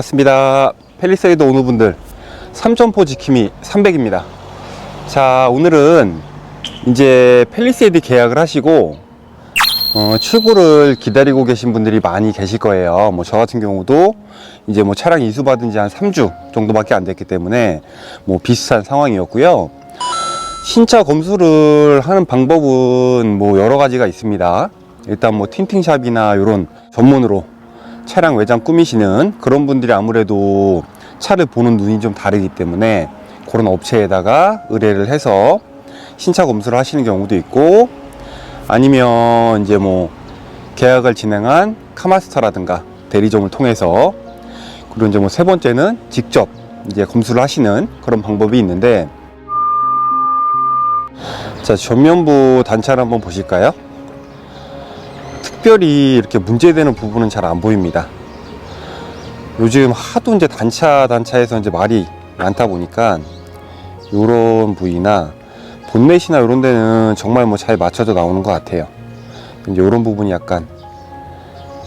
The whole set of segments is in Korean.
반갑습니다. 펠리세이드 오너분들 3점포 지킴이 300입니다. 자, 오늘은 이제 펠리세이드 계약을 하시고 어, 출고를 기다리고 계신 분들이 많이 계실 거예요. 뭐 저 같은 경우도 이제 뭐 차량 이수 받은 지 한 3주 정도밖에 안 됐기 때문에 뭐 비슷한 상황이었고요. 신차 검수를 하는 방법은 뭐 여러 가지가 있습니다. 일단 뭐 틴팅샵이나 이런 전문으로 차량 외장 꾸미시는 그런 분들이 아무래도 차를 보는 눈이 좀 다르기 때문에 그런 업체에다가 의뢰를 해서 신차 검수를 하시는 경우도 있고 아니면 이제 뭐 계약을 진행한 카마스터라든가 대리점을 통해서 그리고 이제 뭐 세 번째는 직접 이제 검수를 하시는 그런 방법이 있는데 자 전면부 단차를 한번 보실까요? 특별히 이렇게 문제되는 부분은 잘 안 보입니다. 요즘 하도 이제 단차 단차에서 이제 말이 많다 보니까 요런 부위나 본넷이나 이런 데는 정말 뭐 잘 맞춰져 나오는 것 같아요. 이제 이런 부분이 약간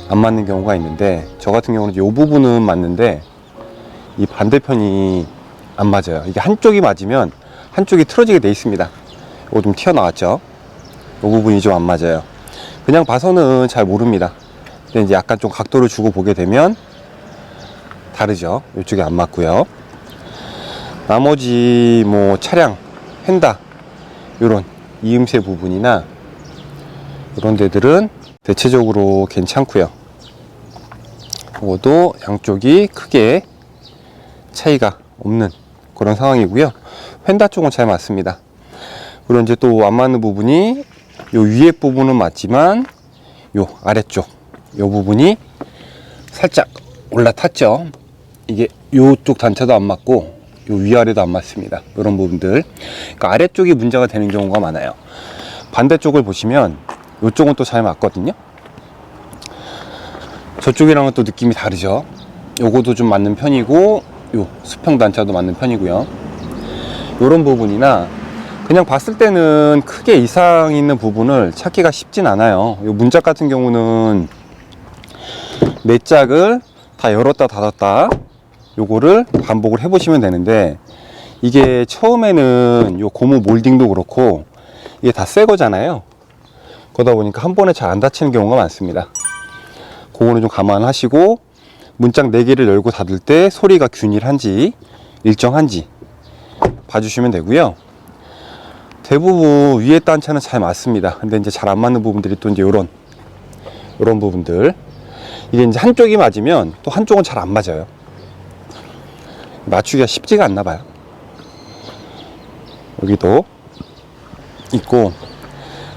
안 맞는 경우가 있는데 저 같은 경우는 이 부분은 맞는데 이 반대편이 안 맞아요. 이게 한쪽이 맞으면 한쪽이 틀어지게 돼 있습니다. 이거 좀 튀어나왔죠. 이 부분이 좀 안 맞아요. 그냥 봐서는 잘 모릅니다. 근데 이제 약간 좀 각도를 주고 보게 되면 다르죠. 이쪽이 안 맞고요. 나머지 뭐 차량, 휀다 이런 이음새 부분이나 이런 데들은 대체적으로 괜찮고요. 이것도 양쪽이 크게 차이가 없는 그런 상황이고요. 휀다 쪽은 잘 맞습니다. 그리고 이제 또 안 맞는 부분이 요 위에 부분은 맞지만 요 아래쪽 요 부분이 살짝 올라탔죠. 이게 요쪽 단차도 안 맞고 요 위아래도 안 맞습니다. 이런 부분들. 그러니까 아래쪽이 문제가 되는 경우가 많아요. 반대쪽을 보시면 요쪽은 또 잘 맞거든요. 저쪽이랑은 또 느낌이 다르죠. 요거도 좀 맞는 편이고 요 수평 단차도 맞는 편이고요. 요런 부분이나 그냥 봤을 때는 크게 이상 있는 부분을 찾기가 쉽진 않아요. 요 문짝 같은 경우는 네 짝을 다 열었다 닫았다 요거를 반복을 해보시면 되는데 이게 처음에는 요 고무 몰딩도 그렇고 이게 다 새 거잖아요. 그러다 보니까 한 번에 잘 안 닫히는 경우가 많습니다. 그거는 좀 감안하시고 문짝 네 개를 열고 닫을 때 소리가 균일한지 일정한지 봐주시면 되고요. 대부분 위에 단차는 잘 맞습니다. 근데 이제 잘 안 맞는 부분들이 또 이제 요런 요런 부분들 이게 이제 한쪽이 맞으면 또 한쪽은 잘 안 맞아요. 맞추기가 쉽지가 않나 봐요. 여기도 있고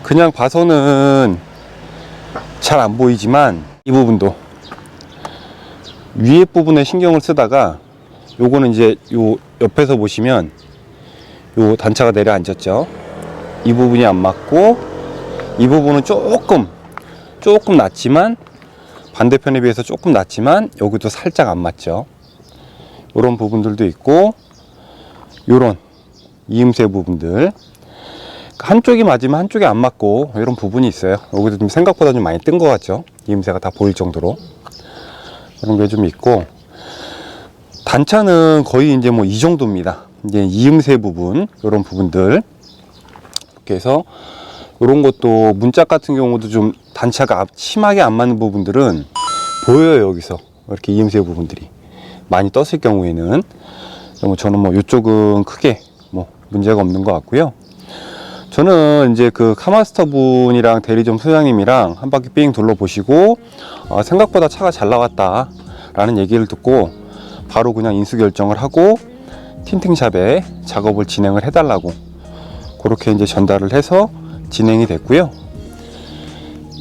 그냥 봐서는 잘 안 보이지만 이 부분도 위에 부분에 신경을 쓰다가 요거는 이제 요 옆에서 보시면 요 단차가 내려앉았죠. 이 부분이 안 맞고 이 부분은 조금 조금 낮지만 반대편에 비해서 조금 낮지만 여기도 살짝 안 맞죠. 이런 부분들도 있고 요런 이음새 부분들 한쪽이 맞으면 한쪽이 안 맞고 이런 부분이 있어요. 여기도 좀 생각보다 좀 많이 뜬 것 같죠. 이음새가 다 보일 정도로 이런 게 좀 있고 단차는 거의 이제 뭐 이 정도입니다. 이제 이음새 부분 이런 부분들. 이렇게 해서 이런 것도 문짝 같은 경우도 좀 단차가 심하게 안 맞는 부분들은 보여요 여기서. 이렇게 이음새 부분들이. 많이 떴을 경우에는. 뭐 저는 뭐 이쪽은 크게 뭐 문제가 없는 것 같고요. 저는 이제 그 카마스터 분이랑 대리점 소장님이랑 한 바퀴 삥 둘러보시고 어, 생각보다 차가 잘 나왔다 라는 얘기를 듣고 바로 그냥 인수 결정을 하고 틴팅샵에 작업을 진행을 해달라고 그렇게 이제 전달을 해서 진행이 됐고요.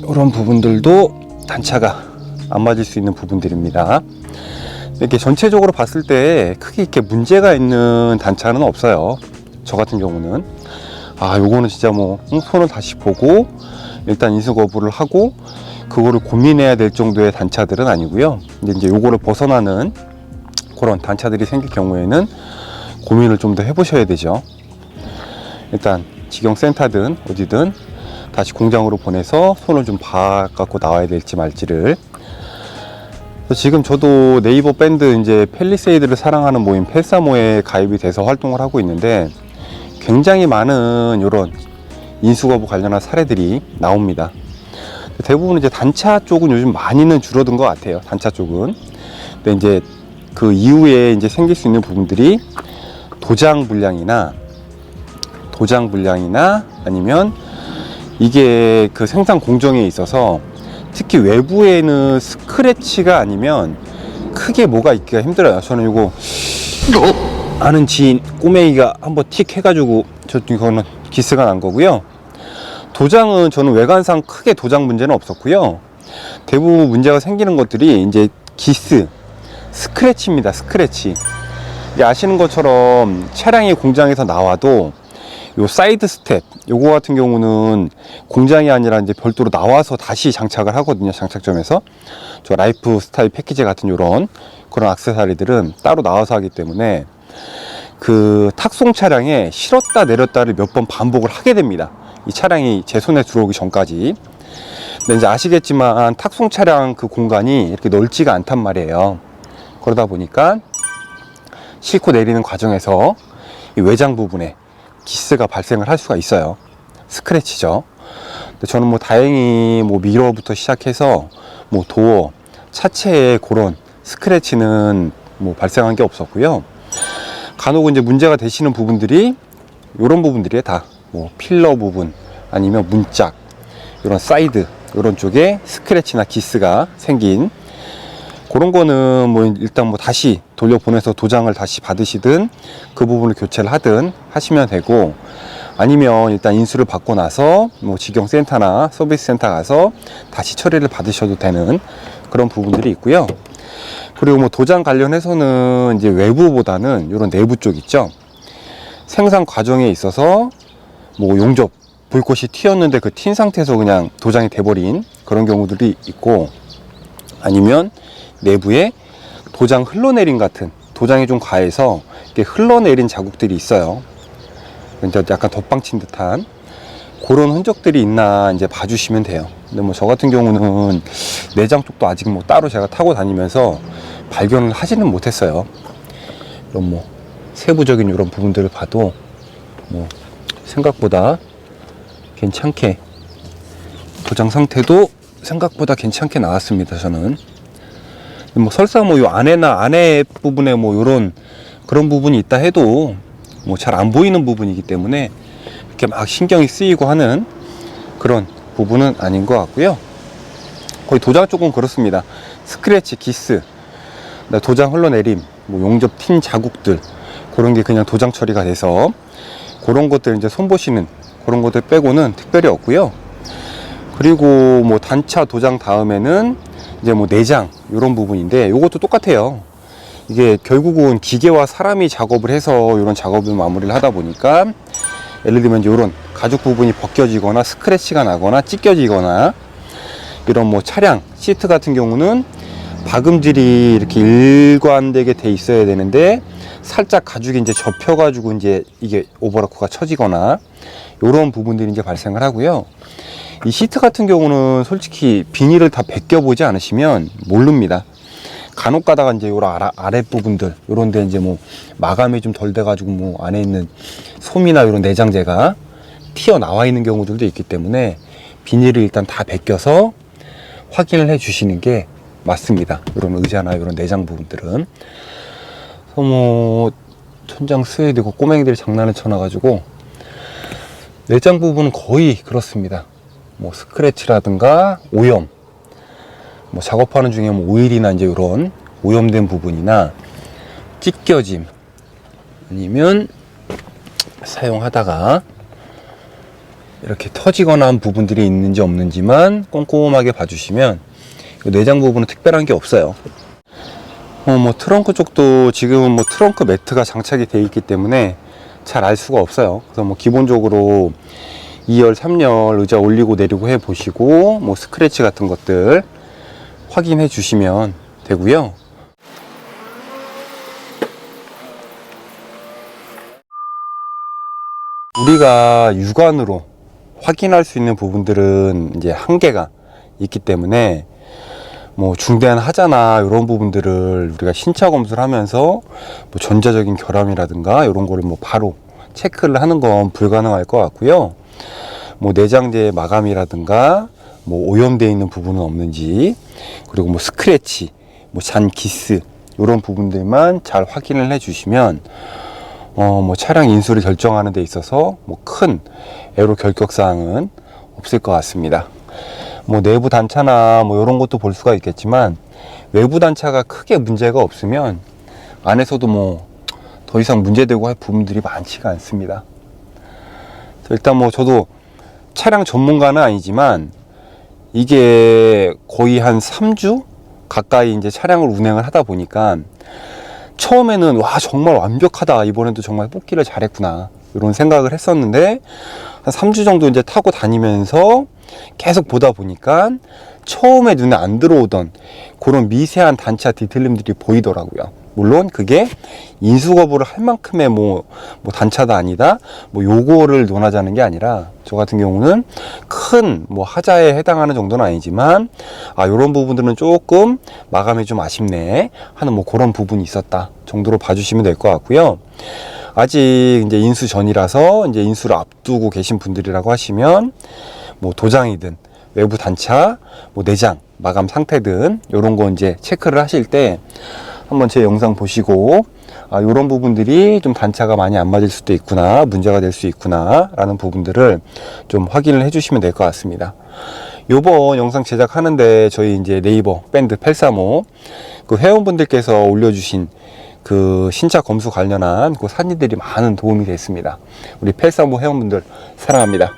이런 부분들도 단차가 안 맞을 수 있는 부분들입니다. 이렇게 전체적으로 봤을 때 크게 이렇게 문제가 있는 단차는 없어요. 저 같은 경우는 아 요거는 진짜 뭐 응, 손을 다시 보고 일단 인수 거부를 하고 그거를 고민해야 될 정도의 단차들은 아니고요. 근데 이제 요거를 벗어나는 그런 단차들이 생길 경우에는 고민을 좀 더 해보셔야 되죠. 일단 직영 센터든 어디든 다시 공장으로 보내서 손을 좀 봐갖고 나와야 될지 말지를 지금 저도 네이버 밴드 이제 펠리세이드를 사랑하는 모임 펠사모에 가입이 돼서 활동을 하고 있는데 굉장히 많은 이런 인수거부 관련한 사례들이 나옵니다. 대부분 이제 단차 쪽은 요즘 많이는 줄어든 것 같아요. 단차 쪽은. 근데 이제 그 이후에 이제 생길 수 있는 부분들이 도장 불량이나 도장 불량이나 아니면 이게 그 생산 공정에 있어서 특히 외부에는 스크래치가 아니면 크게 뭐가 있기가 힘들어요. 저는 이거 아는 지인 꼬맹이가 한번 틱 해가지고 저 이거는 기스가 난 거고요. 도장은 저는 외관상 크게 도장 문제는 없었고요. 대부분 문제가 생기는 것들이 이제 기스, 스크래치입니다. 스크래치. 이제 아시는 것처럼 차량이 공장에서 나와도 요 사이드 스텝 요거 같은 경우는 공장이 아니라 이제 별도로 나와서 다시 장착을 하거든요 장착점에서. 저 라이프 스타일 패키지 같은 요런 그런 악세사리들은 따로 나와서 하기 때문에 그 탁송 차량에 실었다 내렸다를 몇 번 반복을 하게 됩니다. 이 차량이 제 손에 들어오기 전까지. 근데 이제 아시겠지만 탁송 차량 그 공간이 이렇게 넓지가 않단 말이에요. 그러다 보니까 싣고 내리는 과정에서 이 외장 부분에 기스가 발생을 할 수가 있어요. 스크래치죠. 근데 저는 뭐 다행히 뭐 미러부터 시작해서 뭐 도어, 차체에 그런 스크래치는 뭐 발생한 게 없었고요. 간혹 이제 문제가 되시는 부분들이 이런 부분들이 다 뭐 필러 부분 아니면 문짝 이런 사이드 이런 쪽에 스크래치나 기스가 생긴 그런 거는 뭐 일단 뭐 다시 돌려보내서 도장을 다시 받으시든 그 부분을 교체를 하든 하시면 되고 아니면 일단 인수를 받고 나서 뭐 직영센터나 서비스 센터 가서 다시 처리를 받으셔도 되는 그런 부분들이 있고요. 그리고 뭐 도장 관련해서는 이제 외부보다는 이런 내부 쪽 있죠. 생산 과정에 있어서 뭐 용접 불꽃이 튀었는데 그 튄 상태에서 그냥 도장이 돼버린 그런 경우들이 있고 아니면 내부에 도장 흘러내림 같은 도장이 좀 과해서 이렇게 흘러내린 자국들이 있어요. 이제 약간 덧방친 듯한 그런 흔적들이 있나 이제 봐주시면 돼요. 근데 뭐 저 같은 경우는 내장 쪽도 아직 뭐 따로 제가 타고 다니면서 발견을 하지는 못했어요. 이런 뭐 세부적인 이런 부분들을 봐도 뭐 생각보다 괜찮게 도장 상태도 생각보다 괜찮게 나왔습니다. 저는. 뭐 설사 뭐 요 안에나 안에 부분에 뭐 요런 그런 부분이 있다 해도 뭐 잘 안 보이는 부분이기 때문에 이렇게 막 신경이 쓰이고 하는 그런 부분은 아닌 것 같고요. 거의 도장 쪽은 그렇습니다. 스크래치, 기스, 그다음에 도장 흘러내림, 뭐 용접 튄 자국들 그런 게 그냥 도장 처리가 돼서 그런 것들 이제 손보시는 그런 것들 빼고는 특별히 없고요. 그리고 뭐 단차 도장 다음에는 이제 뭐 내장 이런 부분인데 이것도 똑같아요. 이게 결국은 기계와 사람이 작업을 해서 이런 작업을 마무리를 하다 보니까 예를 들면 이런 가죽 부분이 벗겨지거나 스크래치가 나거나 찢겨지거나 이런 뭐 차량 시트 같은 경우는 박음질이 이렇게 일관되게 돼 있어야 되는데 살짝 가죽이 이제 접혀가지고 이제 이게 오버로크가 처지거나 이런 부분들이 이제 발생을 하고요. 이 시트 같은 경우는 솔직히 비닐을 다 벗겨보지 않으시면 모릅니다. 간혹 가다가 이제 요런 아랫부분들, 요런 데 이제 뭐 마감이 좀 덜 돼가지고 뭐 안에 있는 솜이나 요런 내장재가 튀어나와 있는 경우들도 있기 때문에 비닐을 일단 다 벗겨서 확인을 해 주시는 게 맞습니다. 요런 의자나 요런 내장 부분들은. 뭐 천장 스웨이드고 꼬맹이들이 장난을 쳐놔가지고 내장 부분은 거의 그렇습니다. 뭐 스크래치라든가 오염, 뭐 작업하는 중에 뭐 오일이나 이제 이런 오염된 부분이나 찢겨짐 아니면 사용하다가 이렇게 터지거나 한 부분들이 있는지 없는지만 꼼꼼하게 봐주시면 이 내장 부분은 특별한 게 없어요. 어, 뭐 트렁크 쪽도 지금은 뭐 트렁크 매트가 장착이 되어 있기 때문에 잘 알 수가 없어요. 그래서 뭐 기본적으로 2열, 3열 의자 올리고 내리고 해 보시고 뭐 스크래치 같은 것들 확인해 주시면 되고요. 우리가 육안으로 확인할 수 있는 부분들은 이제 한계가 있기 때문에 뭐 중대한 하자나 이런 부분들을 우리가 신차 검수를 하면서 뭐 전자적인 결함이라든가 이런 거를 뭐 바로 체크를 하는 건 불가능할 것 같고요. 뭐 내장재 마감이라든가 뭐 오염되어 있는 부분은 없는지 그리고 뭐 스크래치, 뭐 잔 기스 이런 부분들만 잘 확인을 해주시면 어 뭐 차량 인수를 결정하는 데 있어서 뭐 큰 애로 결격 사항은 없을 것 같습니다. 뭐 내부 단차나 뭐 이런 것도 볼 수가 있겠지만 외부 단차가 크게 문제가 없으면 안에서도 뭐 더 이상 문제되고 할 부분들이 많지가 않습니다. 일단 뭐 저도 차량 전문가는 아니지만 이게 거의 한 3주 가까이 이제 차량을 운행을 하다 보니까 처음에는 와 정말 완벽하다 이번에도 정말 뽑기를 잘했구나 이런 생각을 했었는데 한 3주 정도 이제 타고 다니면서 계속 보다 보니까 처음에 눈에 안 들어오던 그런 미세한 단차 디테일들이 보이더라고요. 물론 그게 인수 거부를 할 만큼의 뭐, 뭐 단차도 아니다. 뭐 요거를 논하자는 게 아니라 저 같은 경우는 큰 뭐 하자에 해당하는 정도는 아니지만 아 요런 부분들은 조금 마감이 좀 아쉽네 하는 뭐 그런 부분이 있었다 정도로 봐주시면 될 것 같고요. 아직 이제 인수 전이라서 이제 인수를 앞두고 계신 분들이라고 하시면 뭐 도장이든 외부 단차, 뭐 내장, 마감 상태 등 이런 거 이제 체크를 하실 때 한번 제 영상 보시고 아 이런 부분들이 좀 단차가 많이 안 맞을 수도 있구나 문제가 될 수 있구나 라는 부분들을 좀 확인을 해주시면 될 것 같습니다. 요번 영상 제작하는데 저희 이제 네이버 밴드 835 그 회원분들께서 올려주신 그 신차 검수 관련한 그 사진들이 많은 도움이 됐습니다. 우리 835 회원분들 사랑합니다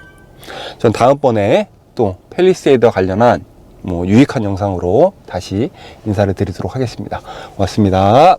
전 다음번에 또 펠리세이더 관련한 뭐 유익한 영상으로 다시 인사를 드리도록 하겠습니다. 고맙습니다.